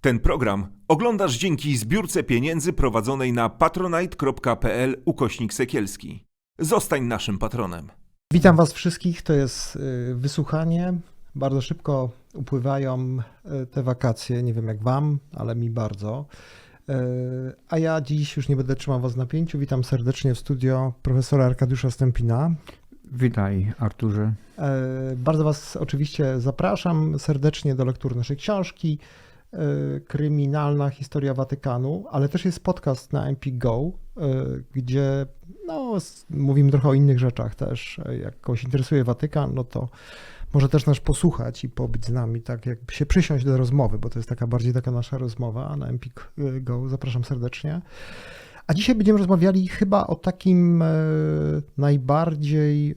Ten program oglądasz dzięki zbiórce pieniędzy prowadzonej na patronite.pl ukośnik sekielski. Zostań naszym patronem. Witam Was wszystkich. To jest y, wysłuchanie. Bardzo szybko upływają y, te wakacje. Nie wiem jak Wam, ale mi bardzo. Y, A ja dziś już nie będę trzymał Was w napięciu. Witam serdecznie w studio profesora Arkadiusza Stępina. Witaj, Arturze. Bardzo Was oczywiście zapraszam serdecznie do lektury naszej książki Kryminalna historia Watykanu, ale też jest podcast na MP Go, e, gdzie no, mówimy trochę o innych rzeczach też. E, Jak kogoś interesuje Watykan, no to może też nas posłuchać i pobyć z nami, tak jakby się przysiąść do rozmowy, bo to jest taka bardziej taka nasza rozmowa na MP Go. Zapraszam serdecznie. A dzisiaj będziemy rozmawiali chyba o takim e, najbardziej e,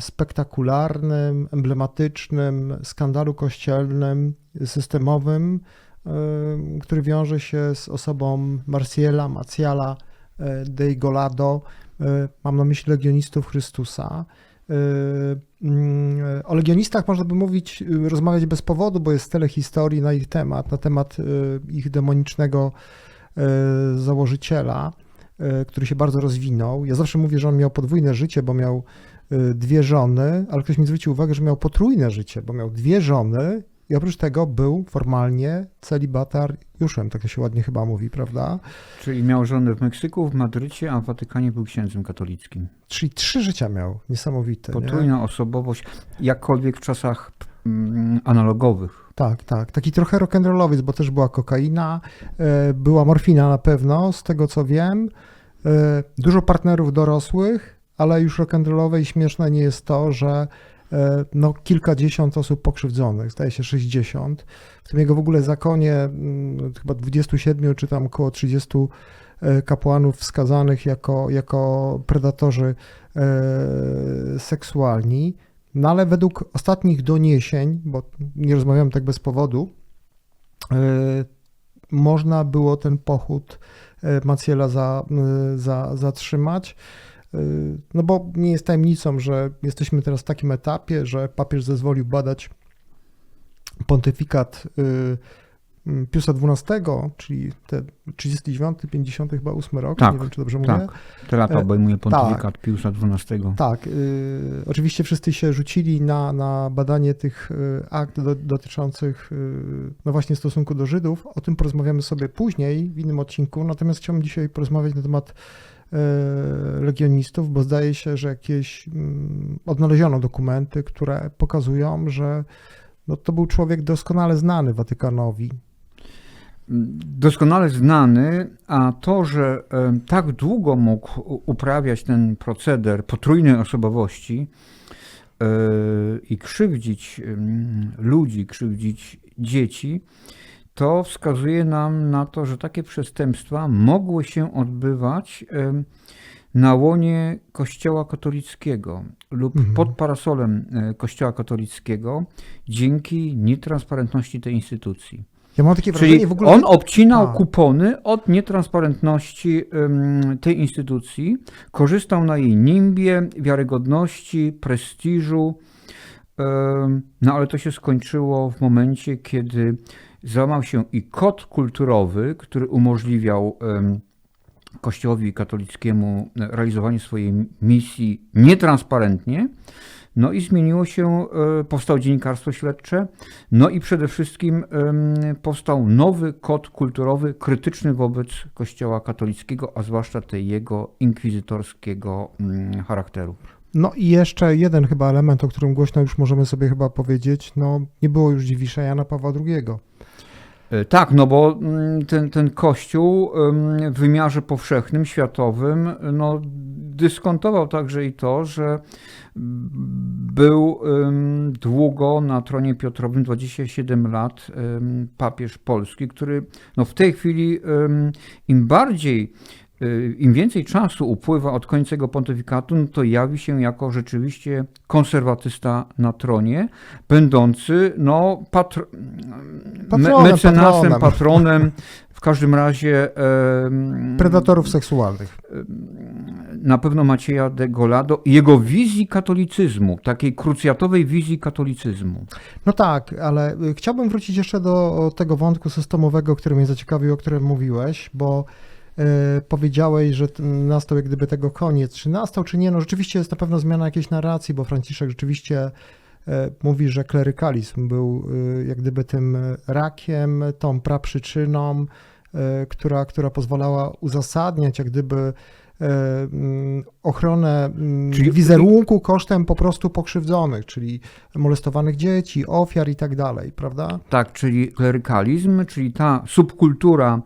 spektakularnym, emblematycznym skandalu kościelnym, systemowym, e, który wiąże się z osobą Marciela, Maciala e, dei Golado. E, Mam na myśli legionistów Chrystusa. Mm, O legionistach można by mówić, rozmawiać bez powodu, bo jest tyle historii na ich temat, na temat ich demonicznego założyciela, który się bardzo rozwinął. Ja zawsze mówię, że on miał podwójne życie, bo miał dwie żony, ale ktoś mi zwrócił uwagę, że miał potrójne życie, bo miał dwie żony i oprócz tego był formalnie celibatariuszem, tak to się ładnie chyba mówi, prawda? Czyli miał żonę w Meksyku, w Madrycie, a w Watykanie był księdzem katolickim. Czyli trzy życia miał, niesamowite. nie? Potrójna osobowość, jakkolwiek w czasach mm, analogowych. Tak, tak. Taki trochę rock'n'rollowiec, bo też była kokaina, e, była morfina na pewno, z tego co wiem. E, Dużo partnerów dorosłych, ale już rock'n'rollowe i śmieszne nie jest to, że no, kilkadziesiąt osób pokrzywdzonych, zdaje się 60. W tym jego w ogóle zakonie mm, chyba 27 czy tam około 30 e, kapłanów wskazanych jako, jako predatorzy e, seksualni. No ale według ostatnich doniesień, bo nie rozmawiam tak bez powodu, e, można było ten pochód e, Maciela za, e, za, zatrzymać. E, No bo nie jest tajemnicą, że jesteśmy teraz w takim etapie, że papież zezwolił badać pontyfikat y, y, Piusa XII, czyli te 39, 50 chyba 8 rok, Tak, nie wiem czy dobrze mówię. Tak, te lata E, obejmuje pontyfikat Piusa XII. Tak, y, oczywiście wszyscy się rzucili na, na badanie tych y, akt do, dotyczących y, no właśnie stosunku do Żydów. O tym porozmawiamy sobie później w innym odcinku, natomiast chciałbym dzisiaj porozmawiać na temat y, legionistów, bo zdaje się, że jakieś mm, odnaleziono dokumenty, które pokazują, że no, to był człowiek doskonale znany Watykanowi. Doskonale znany, a to, że e, tak długo mógł uprawiać ten proceder potrójnej osobowości e, i krzywdzić em, ludzi, krzywdzić dzieci, to wskazuje nam na to, że takie przestępstwa mogły się odbywać na łonie Kościoła katolickiego lub Mhm. pod parasolem e, Kościoła katolickiego dzięki nietransparentności tej instytucji. Ja mam takie Czyli wrażenie w ogóle... on obcinał A. kupony od nietransparentności tej instytucji, korzystał na jej nimbie, wiarygodności, prestiżu, no ale to się skończyło w momencie, kiedy załamał się i kod kulturowy, który umożliwiał Kościołowi katolickiemu realizowanie swojej misji nietransparentnie. No i zmieniło się, e, powstało dziennikarstwo śledcze, no i przede wszystkim powstał nowy kod kulturowy krytyczny wobec Kościoła katolickiego, a zwłaszcza tej jego inkwizytorskiego mm, charakteru. No i jeszcze jeden chyba element, o którym głośno już możemy sobie chyba powiedzieć, no nie było już dziwisza Jana Pawła II. E, Tak, no bo mm, ten, ten kościół w wymiarze powszechnym, światowym, no, dyskontował także i to, że był długo na tronie Piotrowym, 27 lat, papież polski, który no, w tej chwili im bardziej im więcej czasu upływa od końca jego pontyfikatu, no to jawi się jako rzeczywiście konserwatysta na tronie, będący no, patr- me- Patronem, mecenasem, patronem. patronem, w każdym razie em, Predatorów seksualnych. na pewno Macieja de Golado i jego wizji katolicyzmu, takiej krucjatowej wizji katolicyzmu. No tak, ale y, chciałbym wrócić jeszcze do tego wątku systemowego, który mnie zaciekawił, o którym mówiłeś, bo y, powiedziałeś, że nastał jak gdyby tego koniec. Czy nastał, czy nie? No rzeczywiście jest na pewno zmiana jakiejś narracji, bo Franciszek rzeczywiście y, mówi, że klerykalizm był y, jak gdyby tym rakiem, tą praprzyczyną, która, która pozwalała uzasadniać jak gdyby ochronę mm, Czyli- wizerunku kosztem po prostu pokrzywdzonych, czyli molestowanych dzieci, ofiar i tak dalej, prawda? Tak, czyli klerykalizm, czyli ta subkultura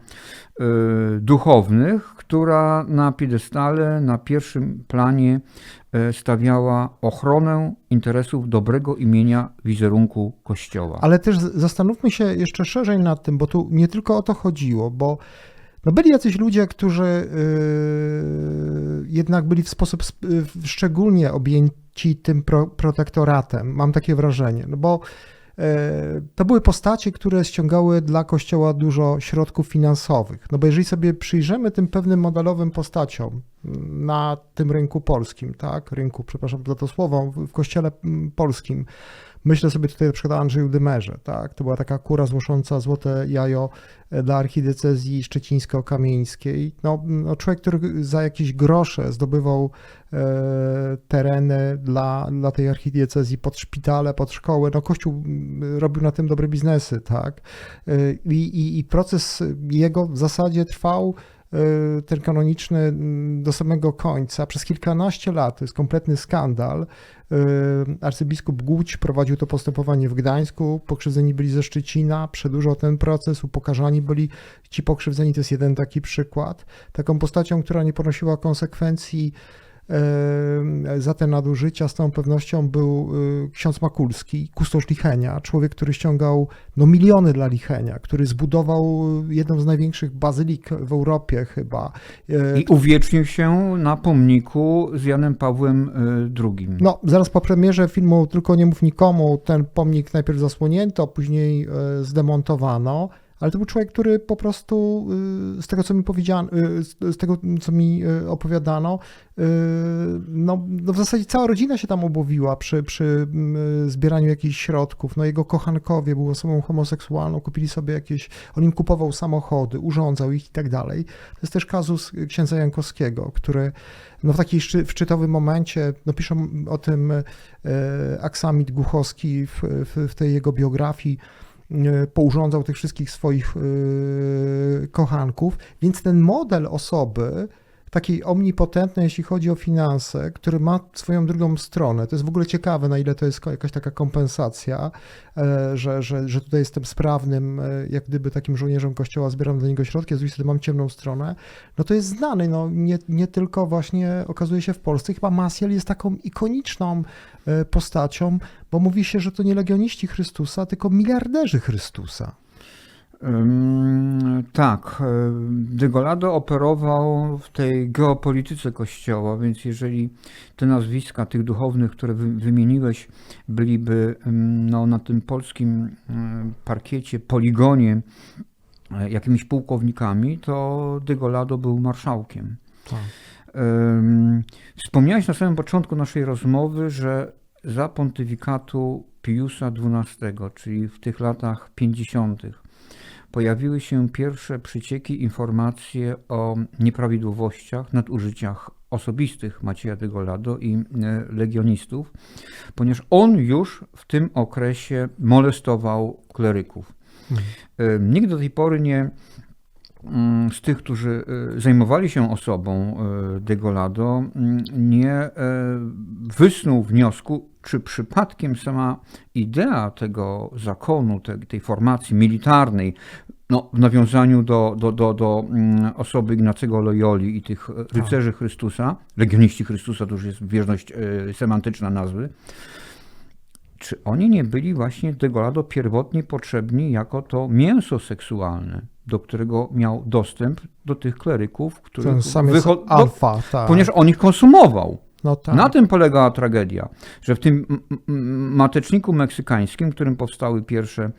y, duchownych, która na piedestale, na pierwszym planie y, stawiała ochronę interesów dobrego imienia wizerunku Kościoła. Ale też zastanówmy się jeszcze szerzej nad tym, bo tu nie tylko o to chodziło, bo no byli jacyś ludzie, którzy yy, jednak byli w sposób sp- yy, szczególnie objęci tym pro, protektoratem, mam takie wrażenie, no bo yy, to były postacie, które ściągały dla Kościoła dużo środków finansowych. No bo jeżeli sobie przyjrzymy tym pewnym modelowym postaciom na tym rynku polskim, tak, rynku, przepraszam za to słowo, w Kościele polskim, Myślę sobie tutaj na przykład o Andrzeju Dymerze, tak? To była taka kura znosząca złote jajo e, dla archidiecezji szczecińsko-kamieńskiej. No, no człowiek, który za jakieś grosze zdobywał e, tereny dla, dla tej archidiecezji pod szpitale, pod szkoły. No Kościół robił na tym dobre biznesy, tak? E, I, i, proces jego w zasadzie trwał ten kanoniczny mm, do samego końca. Przez kilkanaście lat to jest kompletny skandal. E, Arcybiskup Głódź prowadził to postępowanie w Gdańsku, pokrzywdzeni byli ze Szczecina, przedłużał ten proces, upokarzani byli ci pokrzywdzeni, to jest jeden taki przykład. Taką postacią, która nie ponosiła konsekwencji za te nadużycia z całą pewnością był e, ksiądz Makulski, kustosz Lichenia, człowiek, który ściągał no, miliony dla Lichenia, który zbudował jedną z największych bazylik w Europie chyba. E, I uwiecznił się na pomniku z Janem Pawłem y, II. No, zaraz po premierze filmu Tylko nie mów nikomu, ten pomnik najpierw zasłonięto, później zdemontowano, ale to był człowiek, który po prostu y, z tego, co mi powiedziano, y, z- tego, co mi y, opowiadano, no, no w zasadzie cała rodzina się tam obawiła przy, przy mm, zbieraniu jakichś środków. No jego kochankowie był osobą homoseksualną, kupili sobie jakieś, on im kupował samochody, urządzał ich i tak dalej. To jest też kazus księdza Jankowskiego, który no w takim w szczytowym momencie, no piszą o tym Aksamit Głuchowski w, w, w tej jego biografii, pourządzał tych wszystkich swoich e, kochanków, więc ten model osoby, takiej omnipotentnej, jeśli chodzi o finanse, który ma swoją drugą stronę. To jest w ogóle ciekawe, na ile to jest jakaś taka kompensacja, e, że, że, że tutaj jestem sprawnym, e, jak gdyby takim żołnierzem kościoła, zbieram dla niego środki, a z drugiej strony mam ciemną stronę. No to jest znany, no nie, nie tylko właśnie okazuje się w Polsce. Chyba Masjel jest taką ikoniczną e, postacią, bo mówi się, że to nie legioniści Chrystusa, tylko miliarderzy Chrystusa. Tak, y, De Golado operował w tej geopolityce Kościoła, więc jeżeli te nazwiska tych duchownych, które wy- wymieniłeś, byliby no, na tym polskim y, parkiecie, poligonie y, jakimiś pułkownikami, to De Golado był marszałkiem. Ym, Wspomniałeś na samym początku naszej rozmowy, że za pontyfikatu Piusa XII, czyli w tych latach 50., pojawiły się pierwsze przycieki, informacje o nieprawidłowościach, nadużyciach osobistych Macieja de Golado i e, legionistów, ponieważ on już w tym okresie molestował kleryków. E, Nikt do tej pory nie z tych, którzy e, zajmowali się osobą e, de Golado, mm, nie e, wysnuł wniosku, czy przypadkiem sama idea tego zakonu, te, tej formacji militarnej, no, w nawiązaniu do, do, do, do mm, osoby Ignacego Loyoli i tych e, rycerzy Chrystusa, legioniści Chrystusa, to już jest wierność e, semantyczna nazwy, czy oni nie byli właśnie de Golado pierwotnie potrzebni jako to mięso seksualne, do którego miał dostęp do tych kleryków, których Ten sam jest wycho- do- alfa, tak. ponieważ on ich konsumował. no tak. Na tym polegała tragedia, że w tym mateczniku meksykańskim, w którym powstały pierwsze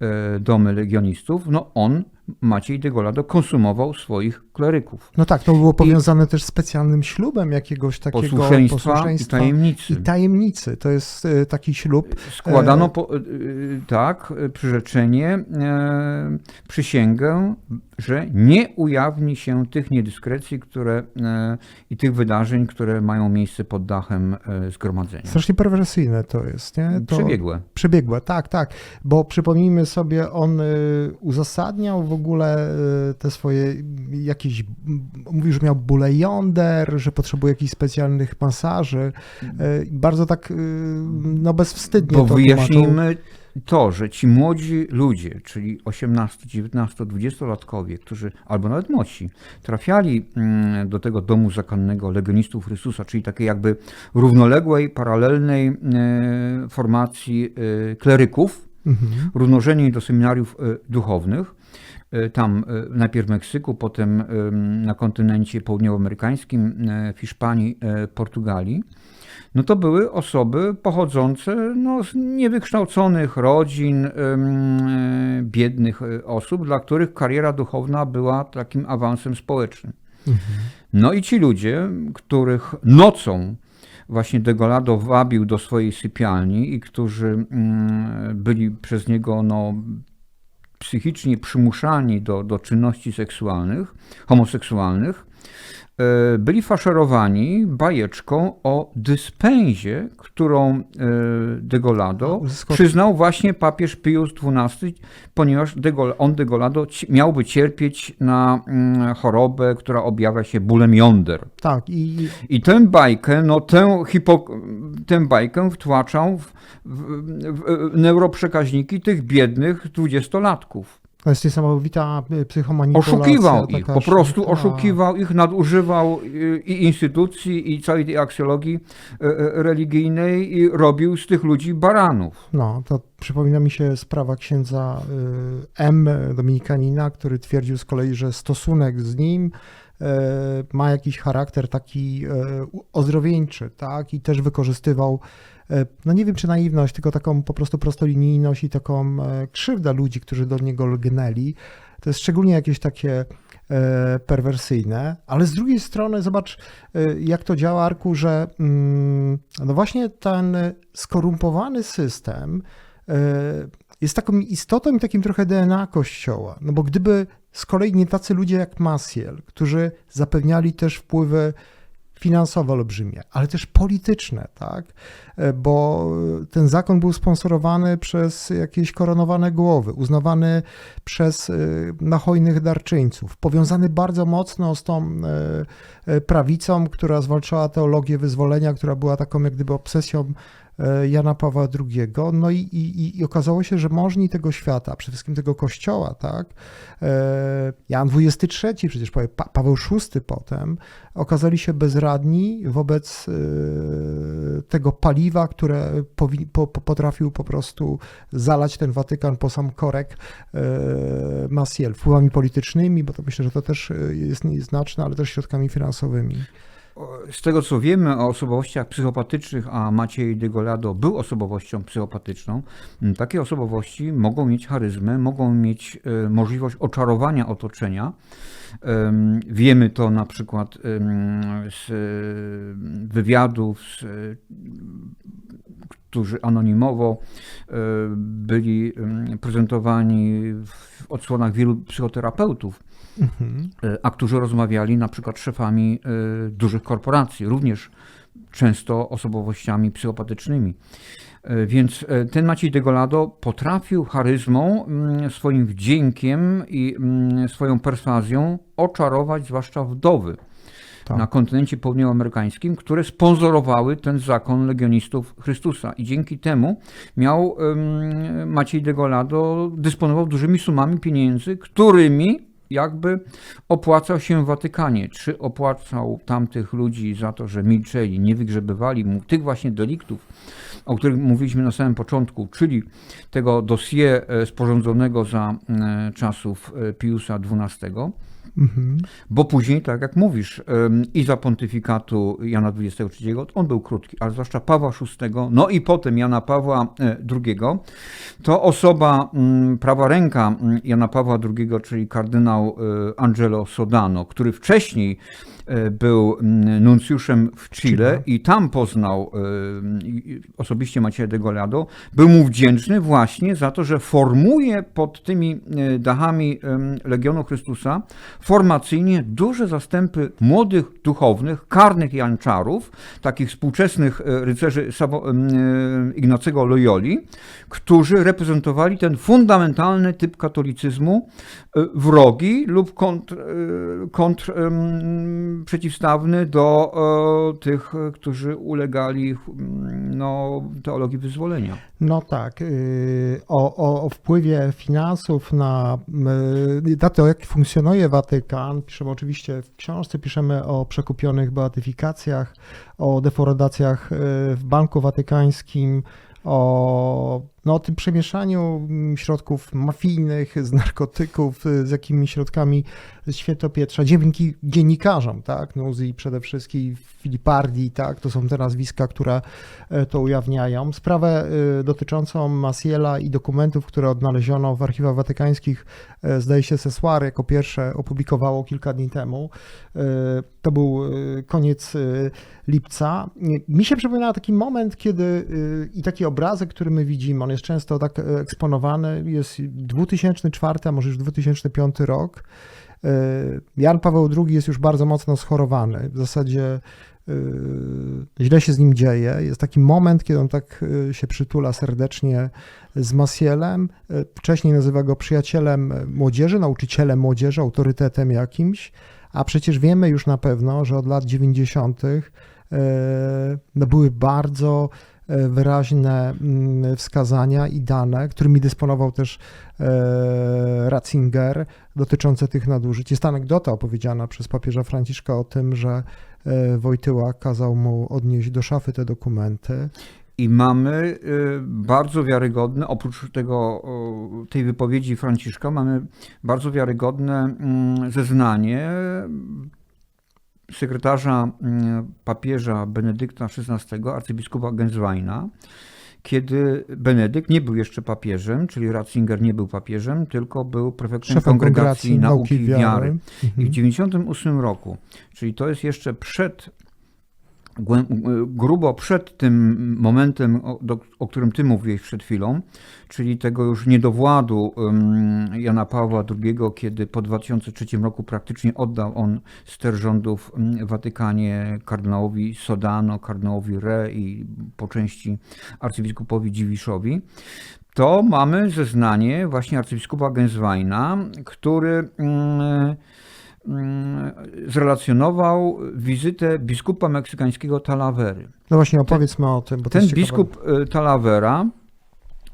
e, domy legionistów, no on Maciej de Golado konsumował swoich kleryków. No tak, to było powiązane też z specjalnym ślubem jakiegoś takiego Posłuszeństwa, posłuszeństwa i tajemnicy. i tajemnicy. To jest e, taki ślub. Składano po, y, tak, przyrzeczenie, e, przysięgę, że nie ujawni się tych niedyskrecji które, e, i tych wydarzeń, które mają miejsce pod dachem e, zgromadzenia. Strasznie perwersyjne to jest, nie? To, Przebiegłe. Przebiegłe, tak, tak. Bo przypomnijmy sobie, on uzasadniał w ogóle y, te swoje jakieś, mówił, że miał bóle jąder, że potrzebuje jakichś specjalnych masaży. I bardzo tak, y, no bezwstydnie Bo to wyjaśnijmy to, że ci młodzi ludzie, czyli 18, 19, 20-latkowie, którzy, albo nawet młodsi, trafiali mm, do tego domu zakonnego Legionistów Chrystusa, czyli takiej jakby równoległej, paralelnej e, formacji e, kleryków, Mhm. równorzędni do seminariów e, duchownych, e, tam e, najpierw w Meksyku, potem em, na kontynencie południowoamerykańskim, w Hiszpanii, Portugalii, no to były osoby pochodzące no, z niewykształconych rodzin, biednych osób, dla których kariera duchowna była takim awansem społecznym. No i ci ludzie, których nocą właśnie Degolado wabił do swojej sypialni i którzy mm, byli przez niego no, psychicznie przymuszani do, do czynności seksualnych, homoseksualnych, byli faszerowani bajeczką o dyspenzie, którą e, Degolado przyznał właśnie papież Pius XII, ponieważ on Degolado miałby cierpieć na mm, chorobę, która objawia się bólem jąder. Tak, i I tę bajkę, no tę, hipo, tę bajkę wtłaczał w, w, w neuroprzekaźniki tych biednych dwudziestolatków. To jest niesamowita y, psychomanipulacja. Oszukiwał ich, po prostu sztuka. oszukiwał ich, nadużywał y, i instytucji, i całej tej aksjologii y, religijnej i robił z tych ludzi baranów. No, to przypomina mi się sprawa księdza M. Dominikanina, który twierdził z kolei, że stosunek z nim ma jakiś charakter taki ozdrowieńczy, tak? I też wykorzystywał, no nie wiem czy naiwność, tylko taką po prostu prostolinijność i taką e, krzywdę ludzi, którzy do niego lgnęli. To jest szczególnie jakieś takie e, perwersyjne, ale z drugiej strony zobacz, e, jak to działa, Arku, że mm, no właśnie ten skorumpowany system e, jest taką istotą i takim trochę DNA Kościoła. No bo gdyby z kolei nie tacy ludzie jak Maciel, którzy zapewniali też wpływy finansowe olbrzymie, ale też polityczne, tak? E, Bo ten zakon był sponsorowany przez jakieś koronowane głowy, uznawany przez e, na hojnych darczyńców, powiązany bardzo mocno z tą e, prawicą, która zwalczała teologię wyzwolenia, która była taką jak gdyby obsesją Jana Pawła II. No i, i, i okazało się, że możni tego świata, przede wszystkim tego kościoła, tak? E, Jan XXIII, przecież pa, Paweł VI potem, okazali się bezradni wobec e, tego paliwa, które powi- po, po, potrafił po prostu zalać ten Watykan po sam korek e, Maciel wpływami politycznymi, bo to myślę, że to też e, jest nieznaczne, ale też środkami finansowymi. Z tego co wiemy o osobowościach psychopatycznych, a Maciej de Golado był osobowością psychopatyczną, takie osobowości mogą mieć charyzmę, mogą mieć e, możliwość oczarowania otoczenia. Em, Wiemy to na przykład z e, wywiadów, z, którzy anonimowo e, byli prezentowani w odsłonach wielu psychoterapeutów Mhm. e, a którzy rozmawiali na przykład z szefami e, dużych korporacji, również często osobowościami psychopatycznymi. E, Więc ten Maciej de Golado potrafił charyzmą, mm, swoim wdziękiem i mm, swoją perswazją oczarować zwłaszcza wdowy Tak. na kontynencie południowoamerykańskim, które sponsorowały ten zakon legionistów Chrystusa. I dzięki temu miał Maciej de Golado, dysponował dużymi sumami pieniędzy, którymi jakby opłacał się Watykanie. Czy opłacał tamtych ludzi za to, że milczeli, nie wygrzebywali mu tych właśnie deliktów, o których mówiliśmy na samym początku, czyli tego dossier e, sporządzonego za e, czasów e, Piusa XII, Mhm. Bo później, tak jak mówisz, i za pontyfikatu Jana XXIII, on był krótki, ale zwłaszcza Pawła VI, no i potem Jana Pawła e, II, to osoba, mm, prawa ręka mm, Jana Pawła II, czyli kardynał e, Angelo Sodano, który wcześniej e, był mm, nuncjuszem w Chile i tam poznał osobiście Macieja de Golado, był mu wdzięczny właśnie za to, że formuje pod tymi dachami Legionu Chrystusa formacyjnie duże zastępy młodych duchownych, karnych janczarów, takich współczesnych e, rycerzy e, Ignacego Loyoli, którzy reprezentowali ten fundamentalny typ katolicyzmu, e, wrogi lub kontr, kontr przeciwstawny do tych, którzy ulegali no, teologii wyzwolenia. No tak, y, o, o, o wpływie finansów na, y, na to, jak funkcjonuje Watykan, piszemy oczywiście w książce, piszemy o przekupionych beatyfikacjach, o deforadacjach y, w Banku Watykańskim, o, no, o tym przemieszaniu mm, środków mafijnych, z narkotyków, y, z jakimi środkami Świętopietrza, dzięki dziennikarzom, tak, Nuzi przede wszystkim, Filipardi, tak, to są te nazwiska, które e, to ujawniają. Sprawę e, dotyczącą Masiela i dokumentów, które odnaleziono w archiwach watykańskich, e, zdaje się Sesłary jako pierwsze opublikowało kilka dni temu. E, To był koniec lipca. Mi się przypomina taki moment, kiedy i taki obrazek, który my widzimy, on jest często tak eksponowany, jest 2004, a może już 2005 rok. E, Jan Paweł II jest już bardzo mocno schorowany. W zasadzie e, źle się z nim dzieje. Jest taki moment, kiedy on tak e, się przytula serdecznie z Masielem. Wcześniej nazywa go przyjacielem młodzieży, nauczycielem młodzieży, autorytetem jakimś. A przecież wiemy już na pewno, że od lat 90. e, no były bardzo wyraźne mm, wskazania i dane, którymi dysponował też e, Ratzinger dotyczące tych nadużyć. Jest anegdota opowiedziana przez papieża Franciszka o tym, że e, Wojtyła kazał mu odnieść do szafy te dokumenty. I mamy bardzo wiarygodne, oprócz tego, tej wypowiedzi Franciszka, mamy bardzo wiarygodne mm, zeznanie sekretarza mm, papieża Benedykta XVI, arcybiskupa Gensweina, kiedy Benedykt nie był jeszcze papieżem, czyli Ratzinger nie był papieżem, tylko był prefektem Szefem Kongregacji Nauki i Wiary. Wiary. I w Mhm. 1998 roku, czyli to jest jeszcze przed, grubo przed tym momentem, o, do, o którym ty mówiłeś przed chwilą, czyli tego już niedowładu Jana Pawła II, kiedy po 2003 roku praktycznie oddał on ster rządów Watykanie kardynałowi Sodano, kardynałowi Re i po części arcybiskupowi Dziwiszowi to mamy zeznanie właśnie arcybiskupa Gensweina, który zrelacjonował wizytę biskupa meksykańskiego Talavery. No właśnie, opowiedzmy o tym. Bo Ten biskup y, Talavera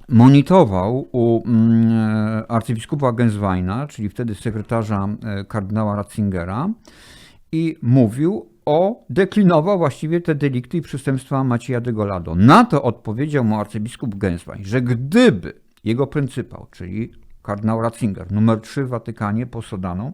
monitorował u mm, arcybiskupa Gensweina, czyli wtedy sekretarza y, kardynała Ratzingera i mówił o, deklinował właściwie te delikty i przestępstwa Macieja de Golado. Na to odpowiedział mu arcybiskup Genswein, że gdyby jego pryncypał, czyli kardynał Ratzinger, numer 3 w Watykanie po Sodano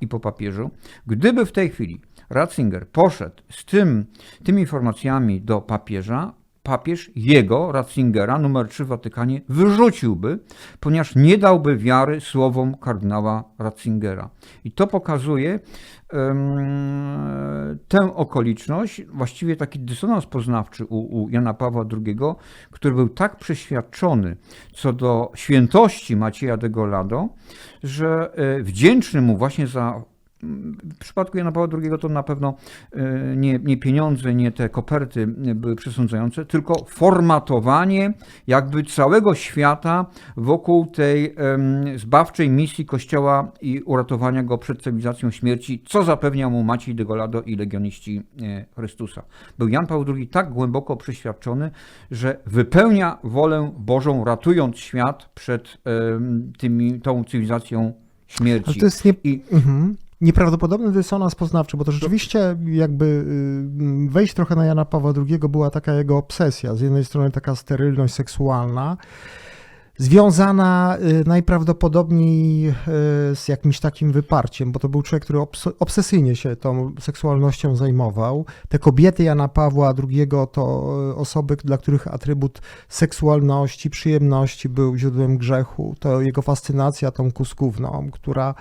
i po papieżu, gdyby w tej chwili Ratzinger poszedł z tym, tymi informacjami do papieża, papież jego, Ratzingera, numer 3 w Watykanie, wyrzuciłby, ponieważ nie dałby wiary słowom kardynała Ratzingera. I to pokazuje em, tę okoliczność, właściwie taki dysonans poznawczy u, u Jana Pawła II, który był tak przeświadczony co do świętości Macieja de Golado, że e, wdzięczny mu właśnie za w przypadku Jana Pawła II to na pewno e, nie, nie pieniądze, nie te koperty były przesądzające, tylko formatowanie jakby całego świata wokół tej zbawczej misji Kościoła i uratowania go przed cywilizacją śmierci, co zapewniał mu Maciej de Golado i legioniści e, Chrystusa. Był Jan Paweł II tak głęboko przeświadczony, że wypełnia wolę Bożą, ratując świat przed tymi, tą cywilizacją śmierci. Ale to jest nie, I mhm. Nieprawdopodobny dysonans poznawczy, bo to rzeczywiście jakby y, wejść trochę na Jana Pawła II była taka jego obsesja. Z jednej strony taka sterylność seksualna, związana y, najprawdopodobniej y, z jakimś takim wyparciem, bo to był człowiek, który obs- obsesyjnie się tą seksualnością zajmował. Te kobiety Jana Pawła II to y, osoby, dla których atrybut seksualności, przyjemności był źródłem grzechu. To jego fascynacja tą kuskówną, która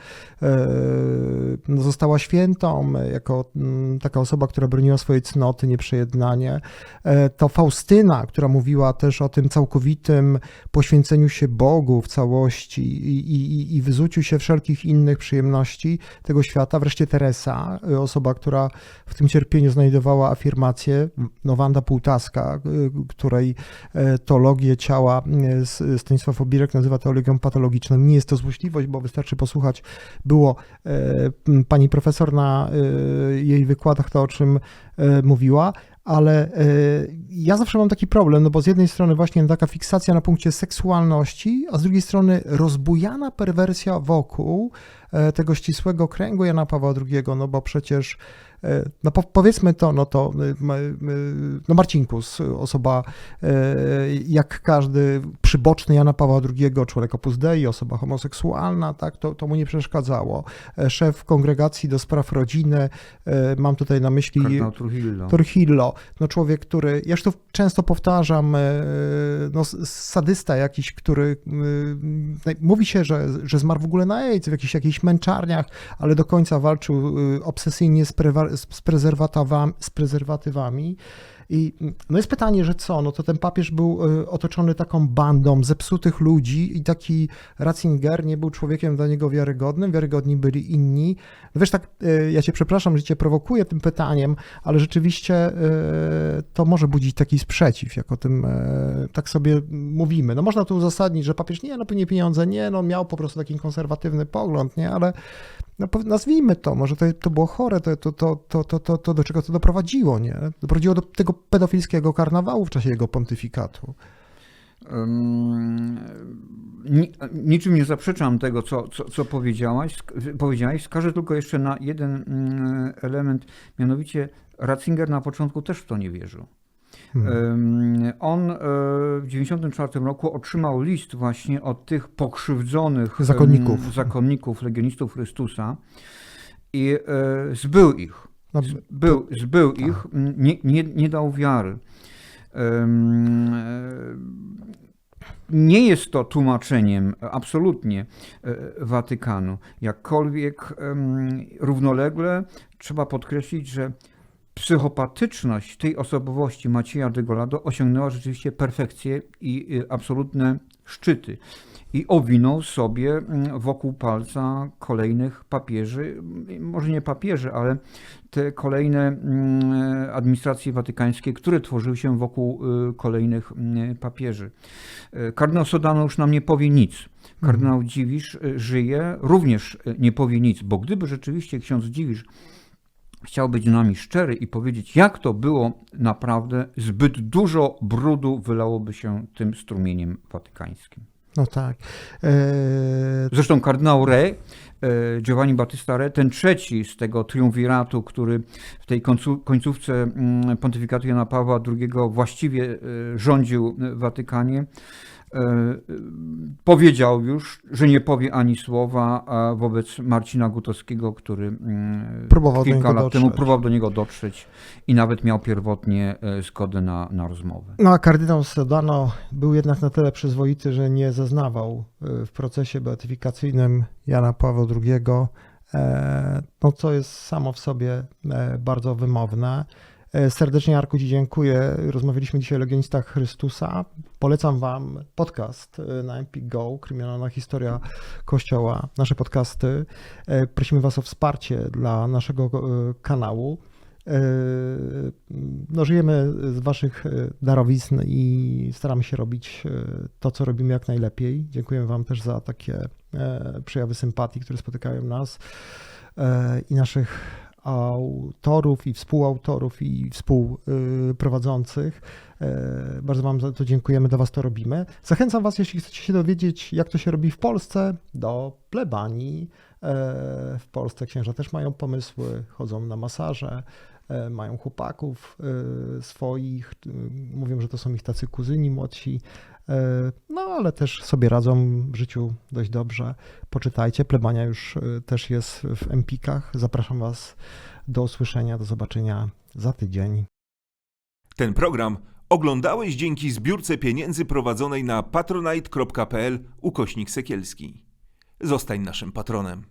no, została świętą, jako mm, taka osoba, która broniła swojej cnoty, nieprzejednanie. To Faustyna, która mówiła też o tym całkowitym poświęceniu się Bogu w całości i, i, i wyzuciu się wszelkich innych przyjemności tego świata. Wreszcie Teresa, y, osoba, która w tym cierpieniu znajdowała afirmację, no Wanda Półtaska, y, której e, teologię ciała y, Stanisław Obirek nazywa teologią patologiczną. Nie jest to złośliwość, bo wystarczy posłuchać, było pani profesor na jej wykładach to, o czym mówiła, ale e, ja zawsze mam taki problem, no bo z jednej strony właśnie taka fiksacja na punkcie seksualności, a z drugiej strony rozbujana perwersja wokół tego ścisłego kręgu Jana Pawła II, no bo przecież e, no po, powiedzmy to, no to y, no Marcinkus, osoba e, jak każdy przyboczny Jana Pawła II, człowiek Opus Dei, osoba homoseksualna, tak, to, to mu nie przeszkadzało. E, Szef kongregacji do spraw rodziny, e, mam tutaj na myśli Kardynał Trujillo. Torchillo, no człowiek, który, ja już to często powtarzam, e, no sadysta jakiś, który, e, mówi się, że, że zmarł w ogóle na AIDS, w jakichś, jakichś męczarniach, ale do końca walczył e, obsesyjnie z, z prezerwatywami. I no jest pytanie, że co? No to ten papież był e, otoczony taką bandą zepsutych ludzi i taki Ratzinger nie był człowiekiem dla niego wiarygodnym, wiarygodni byli inni. No wiesz, tak, e, ja cię przepraszam, że cię prowokuję tym pytaniem, ale rzeczywiście e, to może budzić taki sprzeciw, jak o tym tak sobie mówimy. No można to uzasadnić, że papież nie, no pewnie pieniądze, nie, no miał po prostu taki konserwatywny pogląd, nie, ale no, nazwijmy to, może to, to było chore, to, to, to, to, to, to, to do czego to doprowadziło, nie? Doprowadziło do tego pedofilskiego karnawału w czasie jego pontyfikatu. Ym, ni- Niczym nie zaprzeczam tego, co, co, co powiedziałaś, powiedziałeś. Wskażę tylko jeszcze na jeden mm, element, mianowicie Ratzinger na początku też w to nie wierzył. Hmm. On e, w 1994 roku otrzymał list właśnie od tych pokrzywdzonych Zakonników. zakonników legionistów Chrystusa i e, zbył ich. No, Zbył, zbył ich, nie, nie, nie dał wiary. E, Nie jest to tłumaczeniem absolutnie Watykanu. Jakkolwiek równolegle trzeba podkreślić, że psychopatyczność tej osobowości Macieja de Golado osiągnęła rzeczywiście perfekcję i y, absolutne szczyty. I owinął sobie mm, wokół palca kolejnych papieży, m, może nie papieży, ale te kolejne mm, administracje watykańskie, które tworzyły się wokół y, kolejnych mm, papieży. Y, Kardynał Sodano już nam nie powie nic. Kardynał Dziwisz y, żyje, również y, nie powie nic, bo gdyby rzeczywiście ksiądz Dziwisz chciał być z nami szczery i powiedzieć, jak to było naprawdę, zbyt dużo brudu wylałoby się tym strumieniem watykańskim. no tak. E, Zresztą kardynał Re, e, Giovanni Battista Re, ten trzeci z tego triumviratu, który w tej końcówce mm, pontyfikatu Jana Pawła II właściwie e, rządził w Watykanie, powiedział już, że nie powie ani słowa wobec Marcina Gutowskiego, który mm, Próbował kilka lat temu dotrzeć. próbował do niego dotrzeć i nawet miał pierwotnie e, zgodę na, na rozmowę. No a kardynał Sodano był jednak na tyle przyzwoity, że nie zeznawał y, w procesie beatyfikacyjnym Jana Pawła II, e, no co jest samo w sobie e, bardzo wymowne. E, Serdecznie Jarku Ci dziękuję. Rozmawialiśmy dzisiaj o legionistach Chrystusa. Polecam Wam podcast e, na Empik Go, kryminalna historia Kościoła, nasze podcasty. E, Prosimy Was o wsparcie dla naszego kanału. No, żyjemy z Waszych darowizn i staramy się robić to, co robimy jak najlepiej. Dziękujemy Wam też za takie przejawy sympatii, które spotykają nas i naszych autorów, i współautorów, i współprowadzących. E, Bardzo Wam za to dziękujemy, dla Was to robimy. Zachęcam Was, jeśli chcecie się dowiedzieć, jak to się robi w Polsce, do plebanii. E, W Polsce księża też mają pomysły, chodzą na masaże, mają chłopaków e, swoich, e, mówią, że to są ich tacy kuzyni młodsi, e, no ale też sobie radzą w życiu dość dobrze. Poczytajcie, plebania już e, też jest w Empikach. Zapraszam Was do usłyszenia, do zobaczenia za tydzień. Ten program oglądałeś dzięki zbiórce pieniędzy prowadzonej na patronite.pl ukośnik sekielski. Zostań naszym patronem.